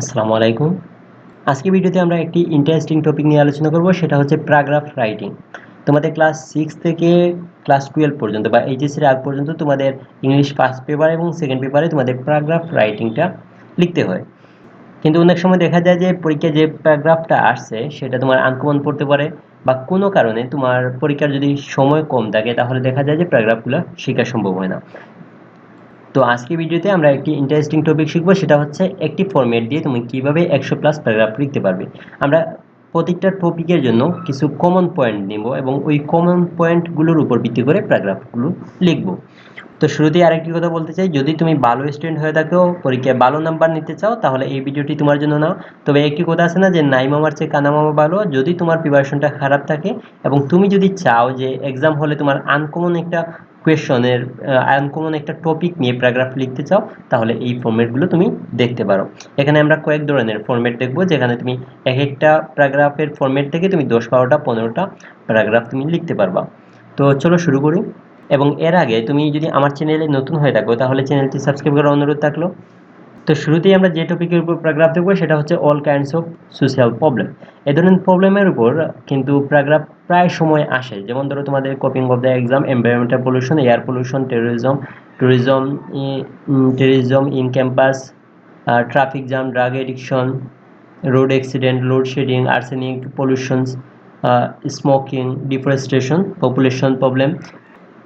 আসসালামু আলাইকুম। আজকে ভিডিওতে আমরা একটি ইন্টারেস্টিং টপিক নিয়ে আলোচনা করব, সেটা হচ্ছে প্যারাগ্রাফ রাইটিং তোমাদের ক্লাস সিক্স থেকে ক্লাস টুয়েলভ পর্যন্ত বা এইচএসির আগ পর্যন্ত তোমাদের ইংলিশ ফার্স্ট পেপার এবং সেকেন্ড পেপারে তোমাদের প্যারাগ্রাফ রাইটিংটা লিখতে হয়। কিন্তু অনেক সময় দেখা যায় যে পরীক্ষায় যে প্যারাগ্রাফটা আসছে, সেটা তোমার আনকমন পড়তে পারে বা কোনো কারণে তোমার পরীক্ষার যদি সময় কম থাকে, তাহলে দেখা যায় যে প্যারাগ্রাফগুলো শেখা সম্ভব হয় না। তো আজকে ভিডিওতে আমরা একটি ইন্টারেস্টিং টপিক শিখব, সেটা হচ্ছে একটি ফরম্যাট দিয়ে তুমি কীভাবে একশো প্লাস প্যারাগ্রাফ লিখতে পারবে। আমরা প্রত্যেকটা টপিকের জন্য কিছু কমন পয়েন্ট নিব এবং ওই কমন পয়েন্টগুলোর উপর ভিত্তি করে প্যারাগ্রাফগুলো লিখব। তো শুরুতেই আরেকটি কথা বলতে চাই, যদি তুমি ভালো স্টুডেন্ট হয়ে থাকো, পরীক্ষায় ভালো নাম্বার নিতে চাও, তাহলে এই ভিডিওটি তোমার জন্য নাও। তবে একটি কথা আছে না যে, নাই মামার চেয়ে কানা মামা ভালো। যদি তোমার প্রিপারেশনটা খারাপ থাকে এবং তুমি যদি চাও যে এক্সাম হলে তোমার আনকমন একটা কোয়েশনের আনকমন একটা টপিক নিয়ে প্যারাগ্রাফ লিখতে চাও, তাহলে এই ফর্মেটগুলো তুমি দেখতে পারো। এখানে আমরা কয়েক ধরনের ফর্মেট দেখব, যেখানে তুমি এক একটা প্যারাগ্রাফের ফর্মেট থেকে তুমি দশ বারোটা, পনেরোটা প্যারাগ্রাফ তুমি লিখতে পারবা। তো চলো শুরু করি। এবং এর আগে তুমি যদি আমার চ্যানেলে নতুন হয়ে থাকো, তাহলে চ্যানেলটি সাবস্ক্রাইব করার অনুরোধ থাকল। তো শুরুতেই আমরা যে টপিকের উপর প্যারাগ্রাফ দেখব, সেটা হচ্ছে all kinds of social problem এ ধরনের প্রবলেমের উপর কিন্তু প্যারাগ্রাফ প্রায় সময় আসে। যেমন ধরো তোমাদের copying of the exam environmental pollution air pollution terrorism tourism terrorism in campus traffic jam drug addiction road accident load shedding arsenic pollutions smoking deforestation population problem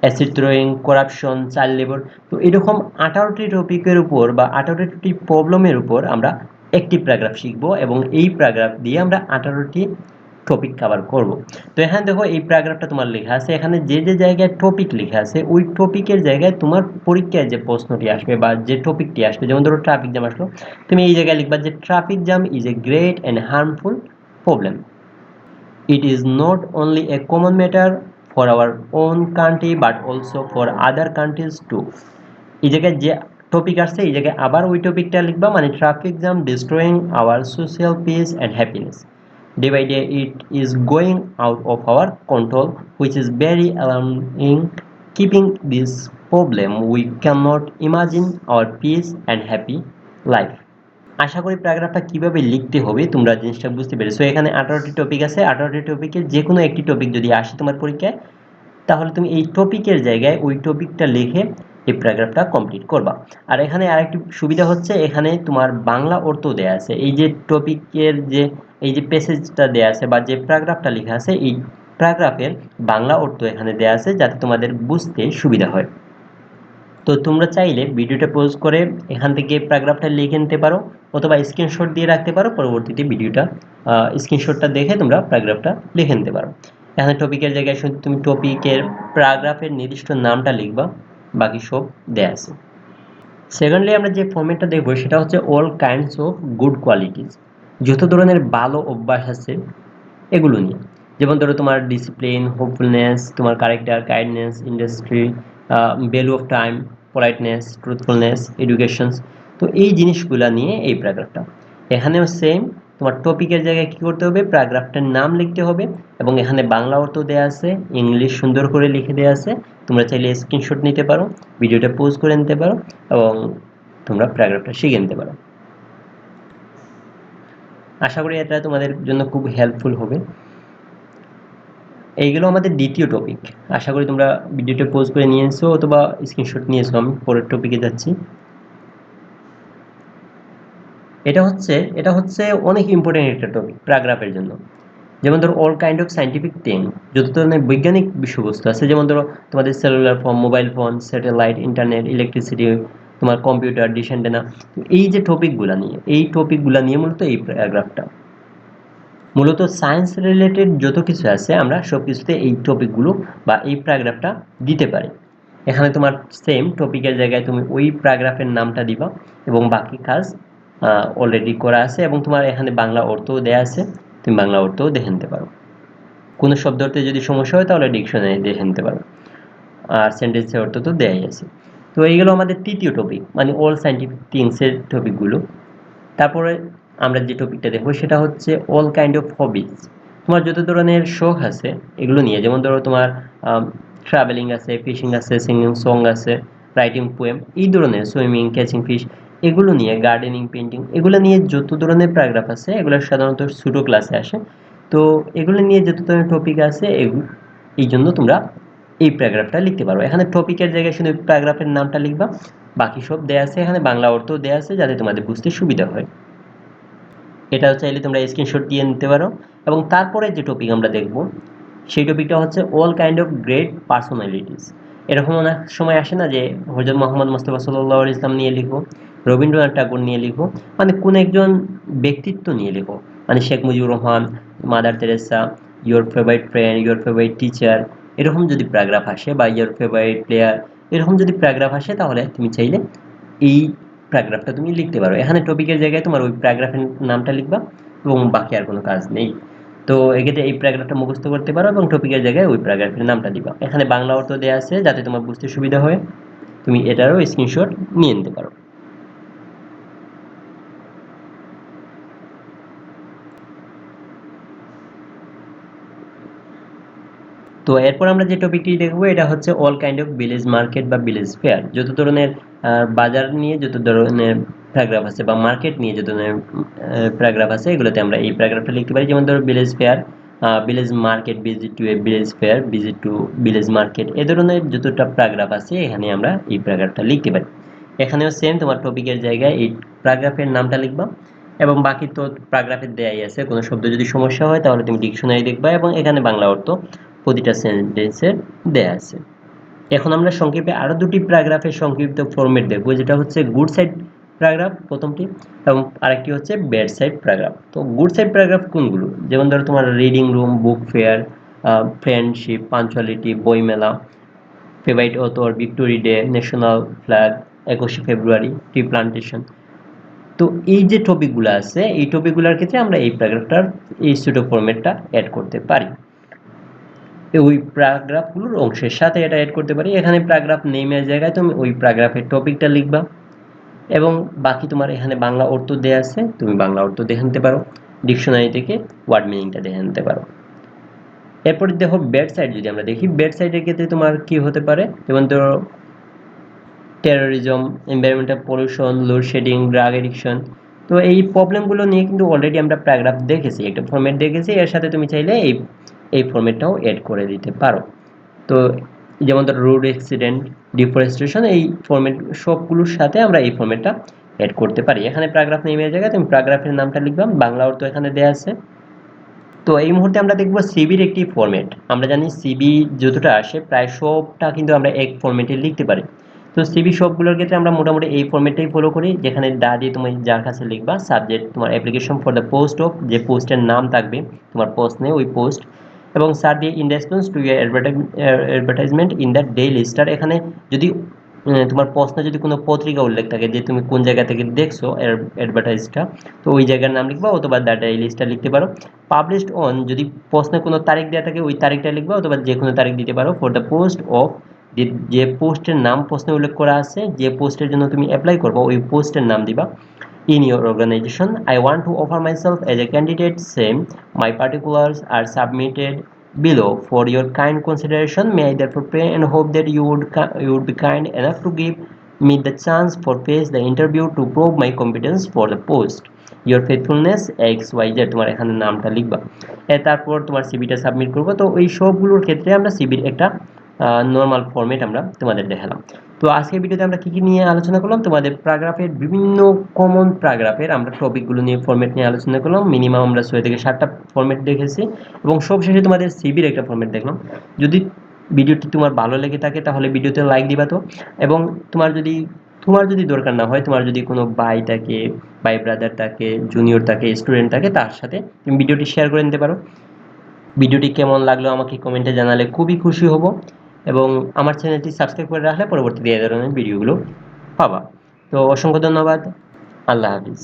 acid throwing corruption child labour তো এরকম আঠারোটি টপিকের উপর বা আঠারোটি প্রবলেমের উপর আমরা একটি প্যারাগ্রাফ শিখব এবং এই প্যারাগ্রাফ দিয়ে আমরা আঠারোটি টপিক কভার করব। তো এখানে দেখো এই প্যারাগ্রাফটা তোমার লেখা আছে। এখানে যে যে জায়গায় টপিক লেখা আছে, ওই টপিকের জায়গায় তোমার পরীক্ষায় যে প্রশ্নটি আসবে বা যে টপিকটি আসবে, যেমন ধরো ট্রাফিক জ্যাম আসলো, তুমি এই জায়গায় লিখবা যে traffic jam is a great and harmful problem it is not only a common matter for our own country but also for other countries too এই জায়গায় যে টপিক আসছে, এই জায়গায় আবার ওই টপিকটা লিখবা মানে traffic jam destroying our social peace and happiness day by day it is going out of our control which is very alarming keeping this problem we can not imagine our peace and happy life আশা করি প্যারাগ্রাফটা কীভাবে লিখতে হবে তোমরা জিনিসটা বুঝতে পেরেছ। এখানে আঠারোটি টপিক আছে। আঠারোটি টপিকের যে কোনো একটি টপিক যদি আসে তোমার পরীক্ষায়, তাহলে তুমি এই টপিকের জায়গায় ওই টপিকটা লিখে এই প্যারাগ্রাফটা কমপ্লিট করবা। আর এখানে আরেকটি সুবিধা হচ্ছে, এখানে তোমার বাংলা অর্থ দেয়া আছে। এই যে টপিকের যে, এই যে প্যাসেজটা দেয়া আছে বা যে প্যারাগ্রাফটা লেখা আছে, এই প্যারাগ্রাফের বাংলা অর্থ এখানে দেয়া আছে যাতে তোমাদের বুঝতে সুবিধা হয়। তো তোমরা চাইলে ভিডিওটা পোজ করে এখান থেকে প্যারাগ্রাফটা লিখে নিতে পারো অথবা স্ক্রিনশট দিয়ে রাখতে পারো, পরবর্তীতে ভিডিওটা স্ক্রিনশটটা দেখে তোমরা প্যারাগ্রাফটা লিখে নিতে পারো। এখানে টপিকের জায়গায় শুধু তুমি টপিকের প্যারাগ্রাফের নির্দিষ্ট নামটা লিখবা, বাকি সব দেয়া আছে। সেকেন্ডলি আমরা যে ফর্মেটটা দেখব, সেটা হচ্ছে all kinds of good qualities যত ধরনের ভালো অভ্যাস আছে, এগুলো নিয়ে। যেমন ধরো তোমার ডিসিপ্লিন হোপফুলনেস তোমার character kindness industry value of time politeness truthfulness educations তো এই জিনিসগুলো নিয়ে এই প্যারাগ্রাফটা এখানেও সেম তোমার টপিকের জায়গায় কী করতে হবে? প্যারাগ্রাফটার নাম লিখতে হবে এবং এখানে বাংলা অর্থ দেওয়া আছে ইংলিশ সুন্দর করে লিখে দেওয়া আছে। তোমরা চাইলে স্ক্রিনশট নিতে পারো ভিডিওটা পোজ করে নিতে পারো এবং তোমরা প্যারাগ্রাফটা শিখে নিতে পারো। আশা করি এটা তোমাদের জন্য খুব হেল্পফুল হবে। এইগুলো আমাদের দ্বিতীয় টপিক আশা করি তোমরা ভিডিওটা পোজ করে নিয়ে এসো অথবা স্ক্রিনশট নিয়ে এসো, আমি পরের টপিকে যাচ্ছি। এটা হচ্ছে এটা হচ্ছে অনেক ইম্পর্টেন্ট একটা টপিক প্যারাগ্রাফের জন্য। যেমন ধরো all kind of scientific thing যত ধরনের বৈজ্ঞানিক বিষয়বস্তু আছে, যেমন ধরো, তোমাদের cellular phone mobile phone satellite internet electricity তোমার কম্পিউটার ডিশ অ্যান্টেনা এই যে টপিকগুলো নিয়ে, এই টপিকগুলো নিয়ে মূলত এই প্যারাগ্রাফটা মূলত সায়েন্স রিলেটেড যত কিছু আছে, আমরা সব কিছুতে এই টপিকগুলো বা এই প্যারাগ্রাফটা দিতে পারি। এখানে তোমার সেম টপিকের জায়গায় তুমি ওই প্যারাগ্রাফের নামটা দিবা এবং বাকি কাজ অলরেডি করা আছে এবং তোমার এখানে বাংলা অর্থও দেয়া আছে, তুমি বাংলা অর্থও দেখে নিতে পারো। কোনো শব্দতে যদি সমস্যা হয় তাহলে ডিকশনারি দেখে নিতে পারো। আর সেন্টেন্সের অর্থ তো দেয়াই আছে। তো এইগুলো আমাদের তৃতীয় টপিক মানে অল সাইন্টিফিক থিংসের টপিকগুলো তারপরে আমরা যে টপিকটা দেখব সেটা হচ্ছে অল কাইন্ড অফ হবিজ তোমার যত ধরনের শখ আছে, এগুলো নিয়ে, যেমন ধরো তোমার ট্রাভেলিং আছে ফিশিং আছে সিঙ্গিং সং আছে রাইটিং পোয়েম এই ধরনের সুইমিং ক্যাচিং ফিশ এগুলো নিয়ে গার্ডেনিং পেন্টিং এগুলো নিয়ে যত ধরনের প্যারাগ্রাফ আছে, এগুলো সাধারণত ছোটো ক্লাসে আসে। তো এগুলো নিয়ে যত ধরনের টপিক আছে এই জন্য তোমরা এই প্যারাগ্রাফটা লিখতে পারো। এখানে টপিকের জায়গায় শুধু প্যারাগ্রাফের নামটা লিখবা, বাকি সব দেয়া আছে। এখানে বাংলা অর্থ দেয়া আছে, যাতে তোমাদের বুঝতে সুবিধা হয়। এটাও চাইলে তোমরা স্ক্রিনশট দিয়ে নিতে পারো। এবং তারপরে যে টপিক আমরা দেখব, সেই টপিকটা হচ্ছে all kind of great personalities এরকম অনেক সময় আসে না যে হজরত মোহাম্মদ মোস্তফা সাল্লাহ ইসলাম নিয়ে লিখো, রবীন্দ্রনাথ ঠাকুর নিয়ে লিখো মানে কোন একজন ব্যক্তিত্ব নিয়ে লিখো। মানে Sheikh Mujibur Rahman, Mother Teresa your favourite friend your favourite teacher এরকম যদি প্যারাগ্রাফ আসে বা ইয়োর ফেভারিট প্লেয়ার এরকম যদি প্যারাগ্রাফ আসে তাহলে তুমি চাইলে এই প্যারাগ্রাফটা তুমি লিখতে পারো। এখানে টপিকের জায়গায় তোমার ওই প্যারাগ্রাফের নামটা লিখবা এবং বাকি আর কোনো কাজ নেই। তো এক্ষেত্রে এই প্যারাগ্রাফটা মুখস্থ করতে পারো এবং টপিকের জায়গায় ওই প্যারাগ্রাফের নামটা দিবা। এখানে বাংলা অর্থ দেওয়া আছে যাতে তোমার বুঝতে সুবিধা হয়। তুমি এটারও স্ক্রিনশট নিয়ে নিতে পারো। তো এরপর আমরা যে টপিকটি দেখব, এটা হচ্ছে all kind of village market বা ভিলেজ ফেয়ার যত ধরনের বাজার নিয়ে যত ধরনের প্যারাগ্রাফ আছে বা মার্কেট নিয়ে যত ধরনের প্যারাগ্রাফ আছে, এগুলোতে আমরা এই প্যারাগ্রাফটা লিখতে পারি। যেমন ধরো village fair village market visit to a village fair visit to village market এ ধরনের যতটা প্যারাগ্রাফ আছে, এখানে আমরা এই প্যারাগ্রাফটা লিখতে পারি। এখানেও সেম তোমার টপিকের জায়গায় এই প্যারাগ্রাফের নামটা লিখবা এবং বাকি তো প্যারাগ্রাফের দেয়াই আছে, কোনো শব্দ যদি সমস্যা হয় তাহলে তুমি ডিকশনারি দেখবা এবং এখানে বাংলা অর্থ প্রতিটা সেন্টেন্সের দেয়া আছে। এখন আমরা সংক্ষেপে আরও দুটি প্যারাগ্রাফের সংক্ষিপ্ত ফরম্যাট দেখব, যেটা হচ্ছে গুড সাইড প্যারাগ্রাফ প্রথমটি, এবং আরেকটি হচ্ছে ব্যাড সাইড প্যারাগ্রাফ তো গুড সাইড প্যারাগ্রাফ কোনগুলো? যেমন ধরো তোমার reading room book fair friendship punctuality বইমেলা favourite author victory day national flag একুশে ফেব্রুয়ারি টি প্লান্টেশন তো এই যে টপিকগুলো আছে, এই টপিকগুলোর ক্ষেত্রে আমরা এই প্যারাগ্রাফটার এই সুটো ফরম্যাটটা অ্যাড করতে পারি। ওই প্যারাগ্রাফগুলোর অংশের সাথে এটা অ্যাড করতে পারি। এখানে প্যারাগ্রাফ নেমের জায়গায় তুমি ওই প্যারাগ্রাফের টপিকটা লিখবা এবং বাকি তোমার এখানে বাংলা অর্থ দেওয়া আছে, তুমি বাংলা অর্থ দেখে নিতে পারো। ডিকশনারি থেকে ওয়ার্ড মিনিংটা দেখে নিতে পারো। এরপর দেখো বেড সাইড যদি আমরা দেখি বেড সাইডের ক্ষেত্রে তোমার কি হতে পারে? যেমন ধরো terrorism environmental pollution load shedding drug addiction তো এই প্রবলেমগুলো নিয়ে কিন্তু অলরেডি আমরা প্যারাগ্রাফ দেখেছি, একটা ফর্মেট দেখেছি। এর সাথে তুমি চাইলে এই এই ফর্মেটটাও অ্যাড করে দিতে পারো। তো যেমন ধরো রোড অ্যাক্সিডেন্ট ডিফরেস্টেশন এই ফর্মেট সবগুলোর সাথে আমরা এই ফর্মেটটা অ্যাড করতে পারি। এখানে প্যারাগ্রাফ নেমের জায়গায় তুমি প্যারাগ্রাফের নামটা লিখবাম বাংলা অর্থ এখানে দেওয়া আছে। তো এই মুহূর্তে আমরা দেখব সিবির একটি ফর্মেট আমরা জানি সিবি যতটা আসে, প্রায় সবটা কিন্তু আমরা এক ফর্মেটে লিখতে পারি। তো সিবি সবগুলোর ক্ষেত্রে আমরা মোটামুটি এই ফর্মেটটাই ফলো করি, যেখানে ডা দিয়ে তুমি যার কাছে লিখবা সাবজেক্ট তোমার application for the post of যে পোস্টের নাম থাকবে, তোমার পোস্ট নেই ওই পোস্ট এবং সার দিয়ে in response to your advertisement in the Daily Star এখানে যদি তোমার প্রশ্নে যদি কোনো পত্রিকা উল্লেখ থাকে যে তুমি কোন জায়গা থেকে দেখছ অ্যাডভার্টাইজটা তো ওই জায়গার নাম লিখবা অথবা দ্য ডেইলি স্টার লিখতে পারো। পাবলিশড অন যদি প্রশ্নে কোনো তারিখ দেওয়া থাকে ওই তারিখটা লিখবা অথবা যে কোনো তারিখ দিতে পারো। ফর দ্য পোস্ট অফ যে পোস্টের নাম প্রশ্নে উল্লেখ করা আছে, যে পোস্টের জন্য তুমি অ্যাপ্লাই করব, ওই পোস্টের নাম দিবা। In your organization i want to offer myself as a candidate same my particulars are submitted below for your kind consideration may i therefore pray and hope that you would you would be kind enough to give me the chance for face the interview to prove my competence for the post your faithfulness X Y Z তোমার এখানে নামটা লিখবা তারপর তোমার সিবিটা submit করব তো এই সবগুলোর ক্ষেত্রে আমরা সিবির একটা নর্মাল ফর্মেট আমরা তোমাদের দেখালাম তো আজকের ভিডিওতে আমরা কী কী নিয়ে আলোচনা করলাম? তোমাদের প্যারাগ্রাফের বিভিন্ন কমন প্যারাগ্রাফের আমরা টপিকগুলো নিয়ে ফর্মেট নিয়ে আলোচনা করলাম। মিনিমাম আমরা ছয় থেকে সাতটা ফর্মেট দেখেছি এবং সবশেষে তোমাদের সিবির একটা ফর্মেট দেখলাম। যদি ভিডিওটি তোমার ভালো লেগে থাকে তাহলে ভিডিওতে লাইক দিবা তো। এবং তোমার যদি তোমার যদি দরকার না হয়, তোমার যদি কোনো ভাই থাকে, ভাই ব্রাদার থাকে জুনিয়র থাকে স্টুডেন্ট থাকে, তার সাথে তুমি ভিডিওটি শেয়ার করে নিতে পারো। ভিডিওটি কেমন লাগল আমাকে কমেন্টে জানালে খুবই খুশি হব। এবং আমার চ্যানেলটি সাবস্ক্রাইব করে রাখলে পরবর্তীতে এই ধরনের ভিডিওগুলো পাবা। তো অসংখ্য ধন্যবাদ। আল্লাহ হাফিজ।